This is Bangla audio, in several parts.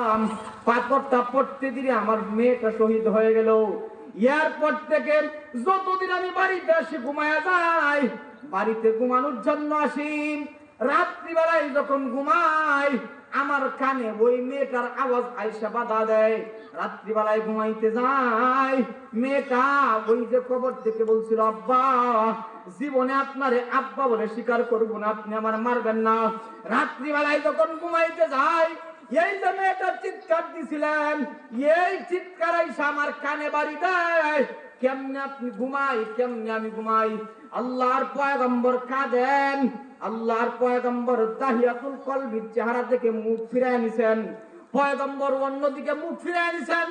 দিলাম পাথরটা পড়তে দিলে আমার মেয়েটা শহীদ হয়ে গেল। এয়ারপোর্ট থেকে যতদিন আমি বাড়িতে আসি, ঘুমায়া যাই বাড়িতে ঘুমানোর জন্য আসি। রাত্রিবেলায় যখন ঘুমাই, আমার কানে ওই মেয়েটার আওয়াজ আইসা বাধা দেয়। রাত্রিবেলায় ঘুমাইতে যাই, মেয়েটা ওই যে কবর থেকে বলছিল, আব্বা, জীবনে আপনারে আব্বা বলে স্বীকার করব না, আপনি আমার মারবেন না। রাত্রিবেলায় যখন ঘুমাইতে যাই এই যে মেয়েটা চিৎকার দিছিলেন, এই চিৎকার আইসা আমার কানে বাড়ি দেয়। কেমনে আপনি ঘুমাই, কেমনে আমি ঘুমাই? আল্লাহর পয়গম্বর কাঁদেন, আল্লাহর পয়গম্বর দাহিয়াতুল কলবির চেহারা থেকে মুখ ফিরে নিছেন, পয়গম্বর অন্যদিকে মুখ ফিরে নিছেন।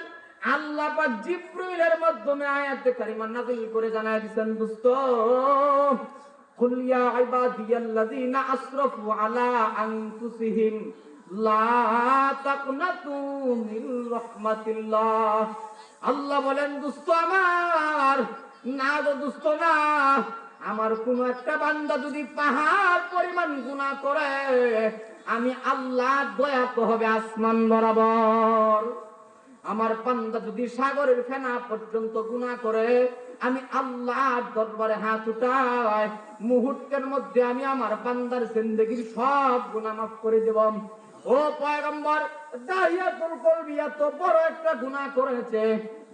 আল্লাহ পাক জিব্রাইলের মাধ্যমে আয়াতে কারিমা নাযিল করে জানায় দিছেন, দোস্ত। قل يا عبادي الذين أسرفوا على أنفسهم لا تقنطوا من رحمة الله আল্লাহ বলেন দুস্থ আমার না গো দুস্থ না আমার কোন একটা বান্দা যদি পাহাড় পরিমাণ গুণা করে আমি আল্লাহ দয়া তো হবে আসমান বরাবর আমার পান্দা যদি সাগরের ফেনা পর্যন্ত গুণা করে, আমি আল্লাহর দরবারে হাত উঠাই, মুহূর্তের মধ্যে আমি আমার বান্দার জিন্দগির সব গুণা মাফ করে দেব। ও পয়গম্বর, দাহিয়াতুল কলবি এত বড় একটা গুনাহ করেছে।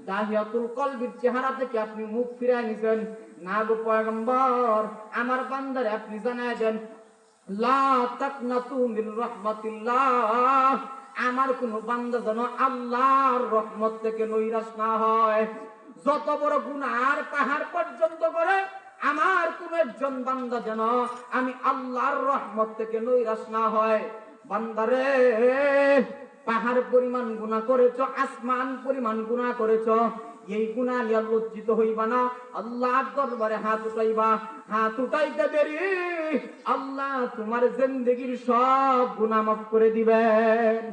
দাহিয়াতুল কলবির চেহারা থেকে আপনি মুখ ফিরে নিছেন। না গো পয়গম্বর, আমার বান্দারে আপনি জানায় দেন, লা তাকনাতু মিন রাহমাতিল্লাহ। আমার কোন বান্দা যেন আল্লাহর রহমত থেকে নৈরাশ না হয়। যত বড় গুনার পাহাড় পর্যন্ত করে, আমার কোন একজন বান্দা যেন আমি আল্লাহর রহমত থেকে নৈরাশ না হয়। বান্দারে, পাহাড় পরিমাণ গুণা করেছ, আসমান পরিমাণ গুণা করেছ এই গুণা নিয়ে লজ্জিত হইবা না। আল্লাহ দরবারে হাত উঠাইবা। হাত উঠাইতে দেরি। আল্লাহ তোমার জিন্দগির সব গুণা মাফ করে দিবেন।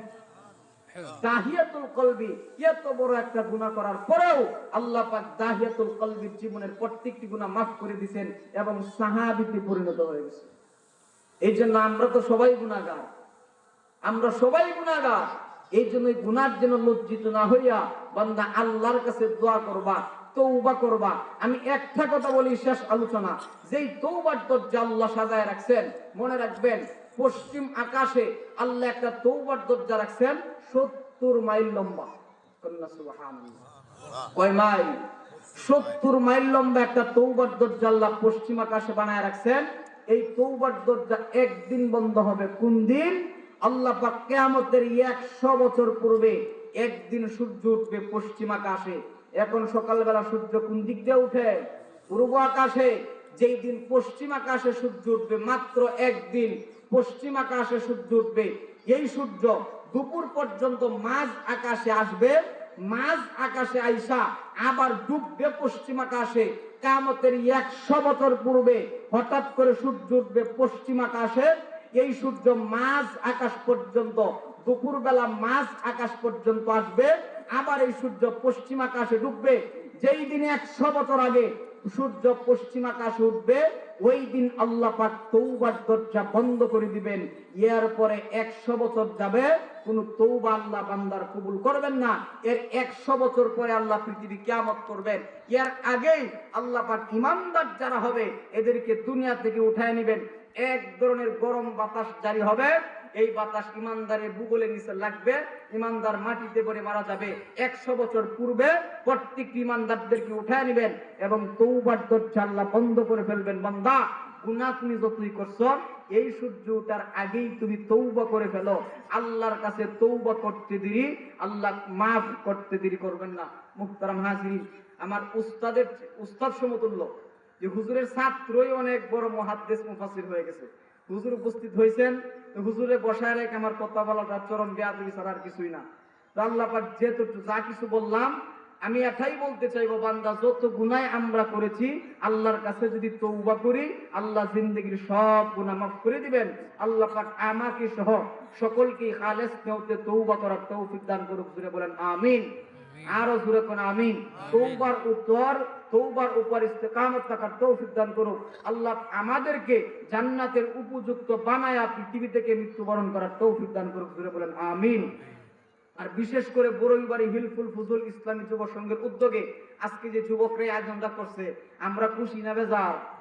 বড় একটা গুনাহ করার পরেও কলবির জীবনের প্রত্যেকটি মাফ করে এবং পরিণত এই জন্য আমরা তো সবাই গুনাহগার আমরা সবাই গুনাহগার এই জন্য গুনার জন্য লজ্জিত না হইয়া বান্দা আল্লাহর কাছে দোয়া করবা তৌবা করবা। আমি একটা কথা বলি, শেষ আলোচনা। যেই তৌবার দরজা আল্লাহ সাজায় রাখছেন, মনে রাখবেন, পশ্চিম আকাশে আল্লাহ একটা তৌবার দরজা রাখছেন, সত্তর মাইল লম্বা। কয় মাইল? সত্তর মাইল লম্বা একটা তৌবার দরজা আল্লাহ পশ্চিম আকাশে বানায় রাখছেন। এই তৌবার দরজা একদিন বন্ধ হবে। কোন দিন? আল্লাহ পাক কেয়ামতের একশো বছর পূর্বে একদিন সূর্য উঠবে, পশ্চিম আকাশে। এখন সকালবেলা সূর্য কোন দিক দিয়ে উঠে? পূর্ব আকাশে। যেই দিন পশ্চিম আকাশে সূর্য উঠবে, মাত্র একদিন পশ্চিম আকাশে সূর্য উঠবে। এই সূর্য দুপুর পর্যন্ত মাঝ আকাশে আসবে, মাঝ আকাশে আইসা আবার ডুববে পশ্চিম আকাশে। কামতের একশো বছর পূর্বে হঠাৎ করে সূর্য উঠবে পশ্চিম আকাশে। এই সূর্য মাঝ আকাশ পর্যন্ত, দুপুরবেলা মাঝ আকাশ পর্যন্ত আসবে, আবার এই সূর্য পশ্চিম আকাশে ডুববে। যেই দিনে একশো বছর আগে সূর্য পশ্চিম আকাশে উঠবে, ওই দিন আল্লাহ পাক তৌবার দরজা বন্ধ করে দিবেন। এর পরে একশো বছর যাবে, কোন তৌবা আল্লাহ বান্দার কবুল করবেন না। এর একশো বছর পরে আল্লাহ পৃথিবী কিয়ামত করবেন। ইয়ার আগেই আল্লাহ পাক ইমানদার যারা হবে, এদেরকে দুনিয়া থেকে উঠায় নেবেন। এক ধরনের গরম বাতাস জারি হবে এই বাতাস ইমানদারের ভূগোলের নিচে লাগবে, ইমানদার মাটিতে পড়ে মারা যাবে। একশো বছর পূর্বে প্রত্যেকটি ইমানদারদেরকে উঠায় নেবেন এবং তৌবার দরজা আল্লাহ বন্ধ করে ফেলবেন। বান্দা, গুনাহ তুমি যতই করছ, এই সূর্য ওঠার আগেই তুমি তৌবা করে ফেলো। আল্লাহর কাছে তৌবা করতে দেরি, আল্লাহ মাফ করতে দেরি করবেন না। মুক্তারাম হাজির, আমার উস্তাদের, উস্তাদ সমতুল্য, যে হুজুরের ছাত্রই অনেক বড় মহাদ্দেশ মুফাসির হয়ে গেছে। হুজুর উপস্থিত হয়েছেন তো হুজুরে বসায় রেখে আমার কথা বলাটা চরম বেয়াদবি ছাড়া আর কিছুই না। আল্লাহ পাক যেহেতু যা কিছু বললাম আমি এটাই বলতে চাইব বান্দা যত গুনায় আমরা করেছি আল্লাহর কাছে যদি তৌবা করি আল্লাহ জিন্দগির সব গুনাহ মাফ করে দিবেন। আল্লাহ পাক আমাকে সহ সকলকে খালেস নেওতে তৌবা করার তৌফিক দান করুক জুড়ে বলেন আমিন। আরও জুড়ে কোন আমিন। তৌবার উত্তর তৌবার উপর ইস্তেকামত থাকার তৌফিক দান করুক। আল্লাহ আমাদেরকে জান্নাতের উপযুক্ত বানায়া পৃথিবী থেকে মৃত্যুবরণ করার তৌফিক দান করুক। ধরে বলেন, আমিন। আর বিশেষ করে বরৈবাড়ি হিলফুল ফুজুল ইসলামী যুব সংঘের উদ্যোগে আজকে যে যুবকরা আয়োজনটা করছে, আমরা খুশি না বেজার?